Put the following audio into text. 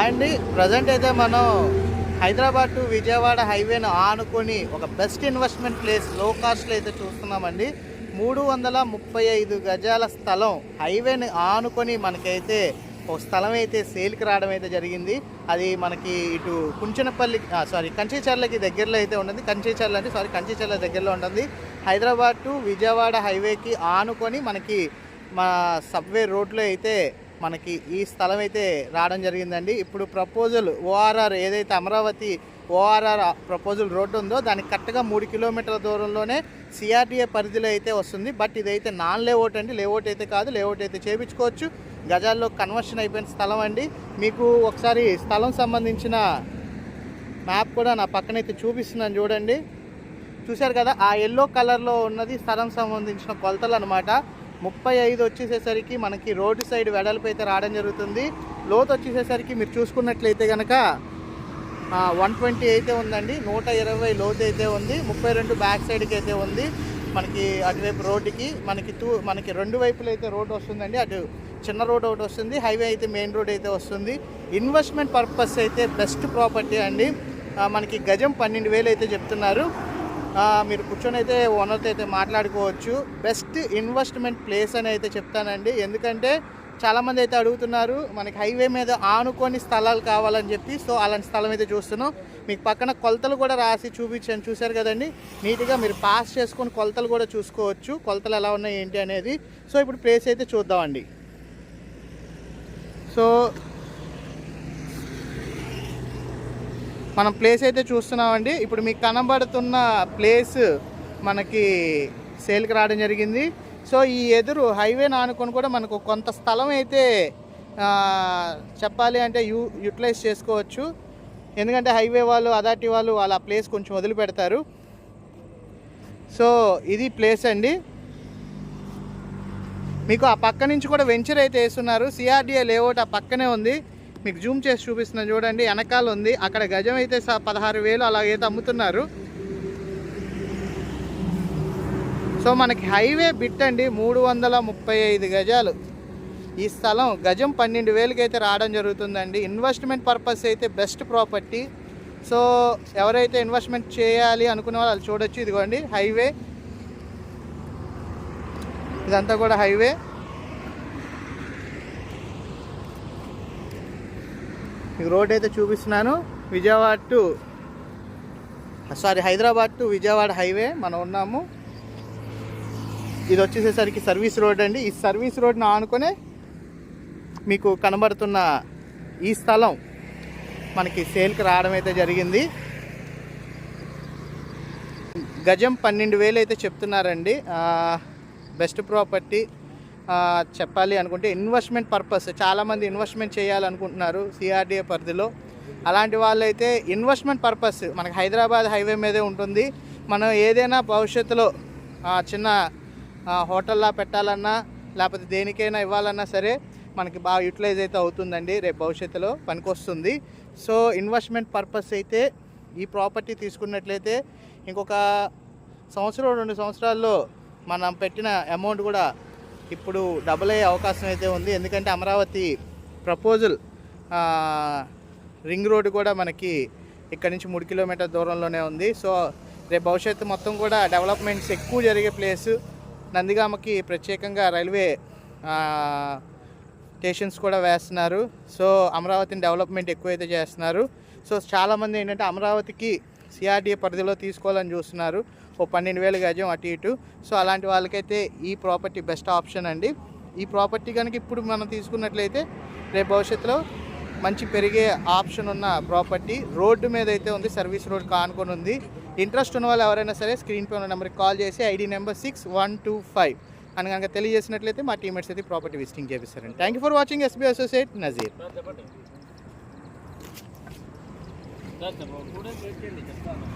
And present అయితే మనం Hyderabad to Vijayawada హైవేను ఆనుకొని ఒక బెస్ట్ ఇన్వెస్ట్మెంట్ ప్లేస్లో కాస్ట్లో అయితే చూస్తున్నామండి. మూడు వందల ముప్పై ఐదు గజాల స్థలం హైవేని ఆనుకొని మనకైతే ఒక స్థలం అయితే సేల్కి రావడం అయితే జరిగింది. అది మనకి ఇటు కుంచనపల్లి సారీ కంచిచర్లకి దగ్గరలో అయితే ఉంటుంది కంచిచర్ల అంటే సారీ కంచిచర్ల దగ్గరలో ఉంటుంది. హైదరాబాద్ టు విజయవాడ హైవేకి ఆనుకొని మనకి మా సబ్వే రోడ్లో అయితే మనకి ఈ స్థలం అయితే రావడం జరిగిందండి. ఇప్పుడు ప్రపోజల్ ఓఆర్ఆర్ ఏదైతే అమరావతి ఓఆర్ఆర్ ప్రపోజల్ రోడ్డు ఉందో దానికి కరెక్ట్గా మూడు కిలోమీటర్ల దూరంలోనే సిఆర్టీఏ పరిధిలో అయితే వస్తుంది. బట్ ఇదైతే నాన్ లేఅవుట్ అండి. లేఅవుట్ అయితే కాదు లేఅవుట్ అయితే చేయించుకోవచ్చు గజాల్లో కన్వర్షన్ అయిపోయిన స్థలం అండి. మీకు ఒకసారి స్థలం సంబంధించిన మ్యాప్ కూడా నా పక్కనైతే చూపిస్తున్నాను చూడండి. చూశారు కదా ఆ ఎల్లో కలర్లో ఉన్నది స్థలం సంబంధించిన కొలతలు అనమాట ముప్పై ఐదు వచ్చేసేసరికి మనకి రోడ్డు సైడ్ వెడల్పు అయితే రావడం జరుగుతుంది. లోతు వచ్చేసేసరికి మీరు చూసుకున్నట్లయితే కనుక వన్ ట్వంటీ అయితే ఉందండి. నూట ఇరవై లోతు అయితే ఉంది. ముప్పై రెండు బ్యాక్ సైడ్కి అయితే ఉంది. మనకి అటువైపు రోడ్డుకి మనకి టూ మనకి రెండు వైపులు అయితే రోడ్ వస్తుందండి. అటు చిన్న రోడ్ ఒకటి వస్తుంది. హైవే అయితే మెయిన్ రోడ్ అయితే వస్తుంది. ఇన్వెస్ట్మెంట్ పర్పస్ అయితే బెస్ట్ ప్రాపర్టీ అండి. మనకి గజం పన్నెండు వేలు అయితే చెప్తున్నారు. మీరు కూర్చొని అయితే ఓనర్తో అయితే మాట్లాడుకోవచ్చు. బెస్ట్ ఇన్వెస్ట్మెంట్ ప్లేస్ అని అయితే చెప్తానండి. ఎందుకంటే చాలామంది అయితే అడుగుతున్నారు మనకి హైవే మీద ఆనుకొని స్థలాలు కావాలని చెప్పి. సో అలాంటి స్థలం అయితే చూస్తున్నాం. మీకు పక్కన కొలతలు కూడా రాసి చూపించాను. చూశారు కదండి? నీట్గా మీరు పాస్ చేసుకొని కొలతలు కూడా చూసుకోవచ్చు. కొలతలు ఎలా ఉన్నాయి ఏంటి అనేది. సో ఇప్పుడు ప్లేస్ అయితే చూద్దామండి. సో మనం ప్లేస్ అయితే చూస్తున్నామండి. ఇప్పుడు మీకు కనబడుతున్న ప్లేస్ మనకి సేల్కి రావడం జరిగింది. సో ఈ ఎదురు హైవే ఆనుకొని కూడా మనకు కొంత స్థలం అయితే చెప్పాలి అంటే యూ యూటిలైజ్ చేసుకోవచ్చు. ఎందుకంటే హైవే వాళ్ళు అదాటి వాళ్ళు వాళ్ళ ప్లేస్ కొంచెం వదిలిపెడతారు. సో ఇది ప్లేస్ అండి. మీకు ఆ పక్క నుంచి కూడా వెంచర్ అయితే వేస్తున్నారు. సిఆర్డిఏ లేఅవుట్ ఆ పక్కనే ఉంది. మీకు జూమ్ చేసి చూపిస్తున్నాను చూడండి వెనకాల ఉంది. అక్కడ గజం అయితే స- పదహారు వేలు అలాగైతే అమ్ముతున్నారు. సో మనకి హైవే బిట్ అండి మూడు వందల ముప్పై ఐదు గజాలు. ఈ స్థలం గజం పన్నెండు వేలకి అయితే రావడం జరుగుతుందండి. ఇన్వెస్ట్మెంట్ పర్పస్ అయితే బెస్ట్ ప్రాపర్టీ. సో ఎవరైతే ఇన్వెస్ట్మెంట్ చేయాలి అనుకునే వాళ్ళు చూడొచ్చు. ఇదిగోండి హైవే. ఇదంతా కూడా హైవే. మీకు రోడ్ అయితే చూపిస్తున్నాను. Vijayawada to sorry Hyderabad to Vijayawada highway మనం ఉన్నాము. ఇది వచ్చేసేసరికి సర్వీస్ రోడ్ అండి. ఈ సర్వీస్ రోడ్ను ఆనుకునే మీకు కనబడుతున్న ఈ స్థలం మనకి సేల్కి రావడం అయితే జరిగింది. గజం పన్నెండు వేలు అయితే చెప్తున్నారండి. బెస్ట్ ప్రాపర్టీ చెప్పాలి అనుకుంటే ఇన్వెస్ట్మెంట్ పర్పస్ చాలామంది ఇన్వెస్ట్మెంట్ చేయాలనుకుంటున్నారు సిఆర్డిఏ పరిధిలో. అలాంటి వాళ్ళైతే ఇన్వెస్ట్మెంట్ పర్పస్ మనకి హైదరాబాద్ హైవే మీదే ఉంటుంది. మనం ఏదైనా భవిష్యత్తులో ఆ, చిన్న హోటల్లా పెట్టాలన్నా లేకపోతే దేనికైనా ఇవ్వాలన్నా సరే మనకి బాగా యూటిలైజ్ అయితే అవుతుందండి. రేపు భవిష్యత్తులో పనికొస్తుంది. సో ఇన్వెస్ట్మెంట్ పర్పస్ అయితే ఈ ప్రాపర్టీ తీసుకున్నట్లయితే ఇంకొక సంవత్సరం రెండు సంవత్సరాల్లో మనం పెట్టిన అమౌంట్ కూడా ఇప్పుడు డబుల్ అయ్యే అవకాశం అయితే ఉంది. ఎందుకంటే అమరావతి ప్రపోజల్ రింగ్ రోడ్డు కూడా మనకి ఇక్కడ నుంచి మూడు కిలోమీటర్ దూరంలోనే ఉంది. సో రేపు భవిష్యత్తు మొత్తం కూడా డెవలప్మెంట్స్ ఎక్కువ జరిగే ప్లేసు నందిగామకి ప్రత్యేకంగా రైల్వే స్టేషన్స్ కూడా వేస్తున్నారు. సో అమరావతిని డెవలప్మెంట్ ఎక్కువైతే చేస్తున్నారు. సో చాలామంది ఏంటంటే అమరావతికి సిఆర్డీఏ పరిధిలో తీసుకోవాలని చూస్తున్నారు. ఓ పన్నెండు వేలు గజం అటు ఇటు. సో అలాంటి వాళ్ళకైతే ఈ ప్రాపర్టీ బెస్ట్ ఆప్షన్ అండి. ఈ ప్రాపర్టీ కనుక ఇప్పుడు మనం తీసుకున్నట్లయితే రేపు భవిష్యత్తులో మంచి పెరిగే ఆప్షన్ ఉన్న ప్రాపర్టీ రోడ్డు మీద అయితే ఉంది సర్వీస్ రోడ్ కానుకొని ఉంది. ఇంట్రెస్ట్ ఉన్న వాళ్ళు ఎవరైనా సరే స్క్రీన్ పై ఉన్న నెంబర్కి కాల్ చేసి ID number six one two five అని కనుక తెలియజేసినట్లయితే మా టీమేట్స్ అయితే property visiting చేపిస్తారండి. Thank you for watching SB associate Nazeer. చెప్తాను